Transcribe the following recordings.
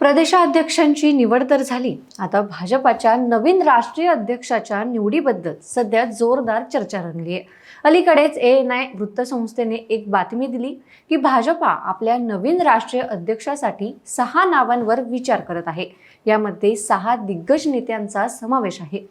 प्रदेशाध्यक्षांची निवड तर झाली. आता भाजपाच्या नवीन राष्ट्रीय अध्यक्षाच्या निवडीबद्दल सध्या जोरदार चर्चा रंगली आहे अलीकडेच ए एन आय वृत्तसंस्थेने एक बातमी दिली की भाजपा आपल्या नवीन राष्ट्रीय अध्यक्षासाठी सहा नावांवर विचार करत आहे. यामध्ये सहा दिग्गज नेत्यांचा समावेश आहे.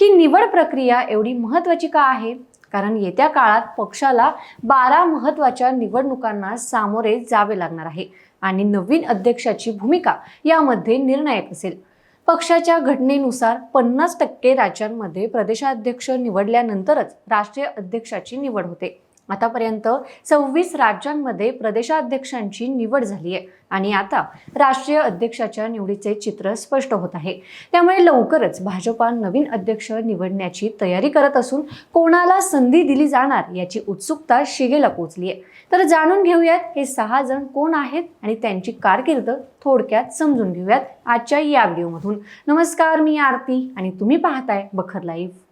ही निवड प्रक्रिया एवढी महत्त्वाची का आहे? कारण येत्या काळात पक्षाला बारा महत्त्वाच्या निवडणुकांना सामोरे जावे लागणार आहे. आणि नवीन अध्यक्षाची भूमिका यामध्ये निर्णायक असेल. पक्षाच्या घटनेनुसार पन्नास टक्के राज्यांमध्ये प्रदेशाध्यक्ष निवडल्यानंतरच राष्ट्रीय अध्यक्षाची निवड होते. आतापर्यंत सव्वीस राज्यांमध्ये प्रदेशाध्यक्षांची निवड झाली आहे. आणि आता राष्ट्रीय अध्यक्षाच्या निवडीचे चित्र स्पष्ट होत आहे. त्यामुळे लवकरच भाजपा नवीन अध्यक्ष निवडण्याची तयारी करत असून कोणाला संधी दिली जाणार याची उत्सुकता शिगेला पोचली आहे. तर जाणून घेऊयात हे सहा जण कोण आहेत आणि त्यांची कारकीर्द थोडक्यात समजून घेऊयात आजच्या या व्हिडिओमधून. नमस्कार मी आरती आणि तुम्ही पाहताय बखर लाईव्ह.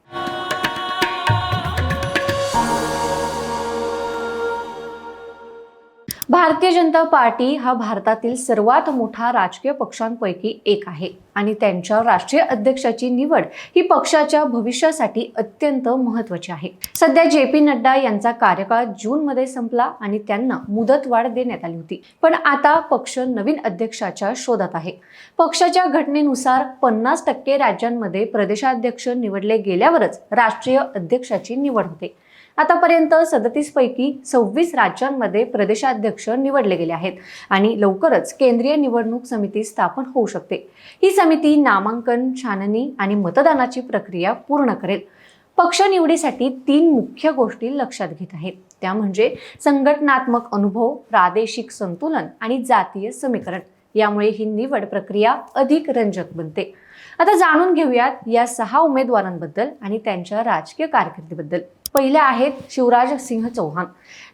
भारतीय जनता पार्टी हा भारतातील सर्वात मोठा राजकीय पक्षांपैकी एक आहे. आणि त्यांच्या राष्ट्रीय अध्यक्षाची निवड ही पक्षाच्या भविष्यासाठी अत्यंत महत्वाची आहे. सध्या जे पी नड्डा यांचा कार्यकाळ जूनमध्ये संपला आणि त्यांना मुदतवाढ देण्यात आली होती. पण आता पक्ष नवीन अध्यक्षाच्या शोधात आहे. पक्षाच्या घटनेनुसार पन्नास टक्के राज्यांमध्ये प्रदेशाध्यक्ष निवडले गेल्यावरच राष्ट्रीय अध्यक्षाची निवड होते. आतापर्यंत सदतीस पैकी सव्वीस राज्यांमध्ये प्रदेशाध्यक्ष निवडले गेले आहेत आणि लवकरच केंद्रीय निवडणूक समिती स्थापन होऊ शकते. ही समिती नामांकन छाननी आणि मतदानाची प्रक्रिया पूर्ण करेल. पक्ष निवडीसाठी तीन मुख्य गोष्टी लक्षात घेत आहेत. त्या म्हणजे संघटनात्मक अनुभव प्रादेशिक संतुलन आणि जातीय समीकरण. यामुळे ही निवड प्रक्रिया अधिक रंजक बनते. आता जाणून घेऊयात या सहा उमेदवारांबद्दल आणि त्यांच्या राजकीय कारकिर्दीबद्दल. पहिले आहेत शिवराज सिंह चौहान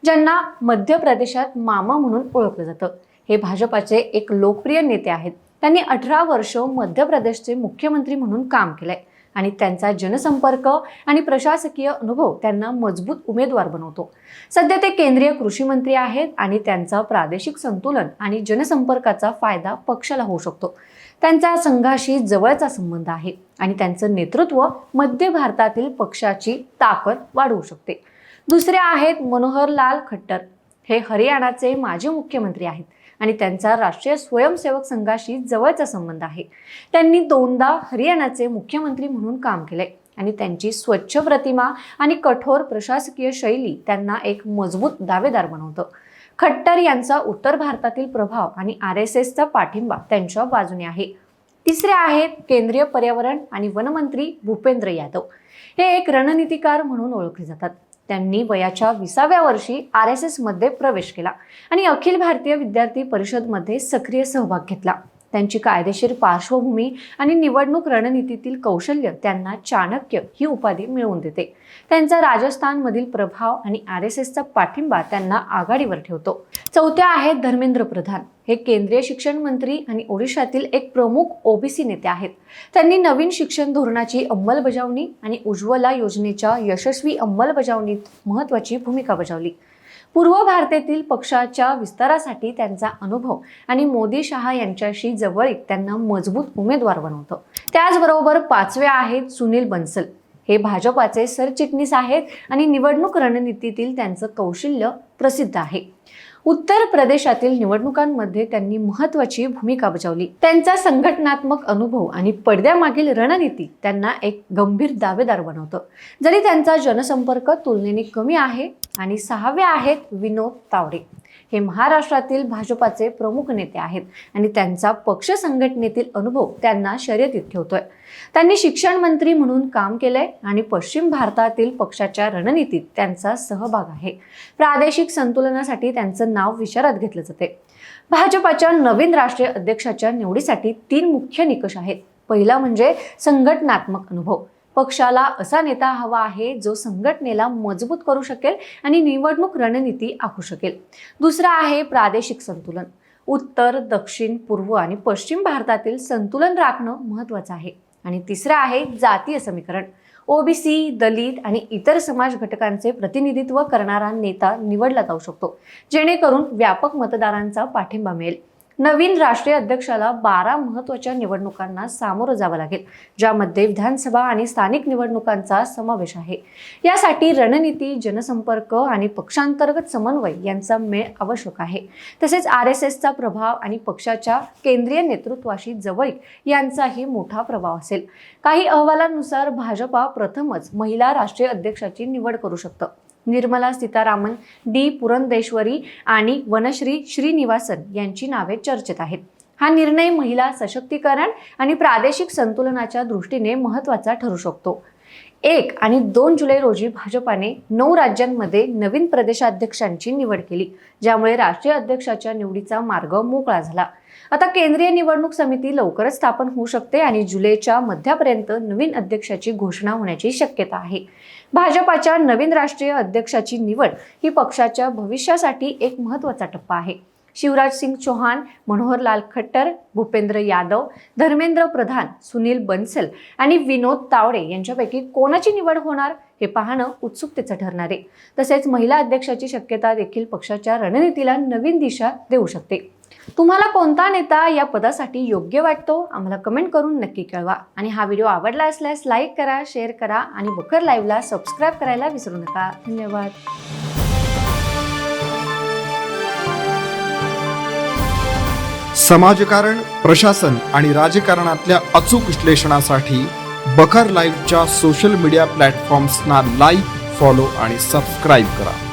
ज्यांना मध्य प्रदेशात मामा म्हणून ओळखलं जातं. हे भाजपाचे एक लोकप्रिय नेते आहेत. त्यांनी अठरा वर्ष मध्य प्रदेशचे मुख्यमंत्री म्हणून काम केलंय. आणि त्यांचा जनसंपर्क आणि प्रशासकीय अनुभव त्यांना मजबूत उमेदवार बनवतो. सध्या ते केंद्रीय कृषी मंत्री आहेत आणि त्यांचा प्रादेशिक संतुलन आणि जनसंपर्काचा फायदा पक्षाला होऊ शकतो. त्यांचा संघाशी जवळचा संबंध आहे आणि त्यांचं नेतृत्व मध्य भारतातील पक्षाची ताकद वाढवू शकते. दुसरे आहेत मनोहरलाल खट्टर. हे हरियाणाचे माजी मुख्यमंत्री आहेत. आणि त्यांचा राष्ट्रीय स्वयंसेवक संघाशी जवळचा संबंध आहे. त्यांनी दोनदा हरियाणाचे मुख्यमंत्री म्हणून काम केले आणि त्यांची स्वच्छ प्रतिमा आणि कठोर प्रशासकीय शैली त्यांना एक मजबूत दावेदार बनवतं. खट्टर यांचा उत्तर भारतातील प्रभाव आणि आर एस एसचा पाठिंबा त्यांच्या बाजूने आहे. तिसरे आहेत केंद्रीय पर्यावरण आणि वनमंत्री भूपेंद्र यादव. हे एक रणनीतिकार म्हणून ओळखले जातात. त्यांनी वयाच्या विसाव्या वर्षी आर एस एसमध्ये प्रवेश केला आणि अखिल भारतीय विद्यार्थी परिषदमध्ये सक्रिय सहभाग घेतला. त्यांची कायदेशीर पार्श्वभूमी आणि निवडणूक रणनीतीतील कौशल्य त्यांना चाणक्य ही उपाधी मिळवून देते. त्यांचा राजस्थानमधील प्रभाव आणि आर एस एसचा पाठिंबा त्यांना आघाडीवर ठेवतो. चौथ्या आहेत धर्मेंद्र प्रधान. हे केंद्रीय शिक्षण मंत्री आणि ओडिशातील एक प्रमुख ओबीसी नेते आहेत. त्यांनी नवीन शिक्षण धोरणाची अंमलबजावणी आणि उज्ज्वला योजनेच्या यशस्वी अंमलबजावणीत महत्त्वाची भूमिका बजावली. पूर्व भारतातील पक्षाच्या विस्तारासाठी त्यांचा अनुभव आणि मोदी शहा यांच्याशी जवळीक त्यांना मजबूत उमेदवार बनवतं. त्याचबरोबर पाचवे आहेत सुनील बन्सल. हे भाजपाचे सरचिटणीस आहेत आणि निवडणूक रणनीतीतील त्यांचं कौशल्य प्रसिद्ध आहे. उत्तर प्रदेशातील निवडणुकांमध्ये त्यांनी महत्वाची भूमिका बजावली. त्यांचा संघटनात्मक अनुभव आणि पडद्यामागील रणनीती त्यांना एक गंभीर दावेदार बनवतं. जरी त्यांचा जनसंपर्क तुलनेने कमी आहे आणि सहावे आहेत विनोद तावडे. हे महाराष्ट्रातील भाजपाचे प्रमुख नेते आहेत आणि त्यांचा पक्ष संघटनेतील अनुभव त्यांना शर्यतीत ठेवतोय. त्यांनी शिक्षण मंत्री म्हणून काम केलंय आणि पश्चिम भारतातील पक्षाच्या रणनीतीत त्यांचा सहभाग आहे. प्रादेशिक संतुलनासाठी त्यांचं नाव विचारात घेतलं जाते भाजपाच्या नवीन राष्ट्रीय अध्यक्षाच्या निवडीसाठी तीन मुख्य निकष आहेत. पहिला म्हणजे संघटनात्मक अनुभव. पक्षाला असा नेता हवा आहे जो संघटनेला मजबूत करू शकेल आणि निवडणूक रणनीती आखू शकेल. दुसरा आहे प्रादेशिक संतुलन. उत्तर दक्षिण पूर्व आणि पश्चिम भारतातील संतुलन राखणं महत्त्वाचं आहे. आणि तिसरं आहे जातीय समीकरण. ओबीसी दलित आणि इतर समाज घटकांचे प्रतिनिधित्व करणारा नेता निवडला जाऊ शकतो. जेणेकरून व्यापक मतदारांचा पाठिंबा मिळेल. नवीन राष्ट्रीय अध्यक्षाला बारा महत्त्वाच्या निवडणुकांना सामोरं जावं लागेल ज्यामध्ये विधानसभा आणि स्थानिक निवडणुकांचा समावेश आहे. यासाठी रणनीती जनसंपर्क आणि पक्षांतर्गत समन्वय यांचा मेळ आवश्यक आहे. तसेच आर एस एसचा प्रभाव आणि पक्षाच्या केंद्रीय नेतृत्वाशी जवळीक यांचाही मोठा प्रभाव असेल. काही अहवालांनुसार भाजपा प्रथमच महिला राष्ट्रीय अध्यक्षाची निवड करू शकतं. निर्मला सीतारामन डी. पुरंदेश्वरी आणि वनश्री श्रीनिवासन यांची नावे चर्चेत आहेत. हा निर्णय महिला सशक्तीकरण आणि प्रादेशिक संतुलनाच्या दृष्टीने महत्त्वाचा ठरू शकतो. एक आणि दोन जुलै रोजी भाजपाने नऊ राज्यांमध्ये नवीन प्रदेशाध्यक्षांची निवड केली ज्यामुळे राष्ट्रीय अध्यक्षाच्या निवडीचा मार्ग मोकळा झाला. आता केंद्रीय निवडणूक समिती लवकरच स्थापन होऊ शकते आणि जुलैच्या मध्यापर्यंत नवीन अध्यक्षाची घोषणा होण्याची शक्यता आहे. भाजपाच्या नवीन राष्ट्रीय अध्यक्षाची निवड ही पक्षाच्या भविष्यासाठी एक महत्त्वाचा टप्पा आहे. शिवराज सिंग चौहान मनोहरलाल खट्टर भूपेंद्र यादव धर्मेंद्र प्रधान सुनील बन्सल आणि विनोद तावडे यांच्यापैकी कोणाची निवड होणार हे पाहणं उत्सुकतेचं ठरणार आहे. तसेच महिला अध्यक्षाची शक्यता देखील पक्षाच्या रणनीतीला नवीन दिशा देऊ शकते. तुम्हाला कोणता नेता या पदासाठी योग्य वाटतो आम्हाला कमेंट करून नक्की कळवा. आणि हा व्हिडिओ आवडला असल्यास लाईक करा शेअर करा आणि बखर लाईव्हला सबस्क्राईब करायला विसरू नका. धन्यवाद. समाजकारण प्रशासन आणि राजकारणातल्या अचूक विश्लेषणासाठी बखर लाईव्हच्या सोशल मीडिया प्लॅटफॉर्म्सना लाईक फॉलो आणि सबस्क्राईब करा.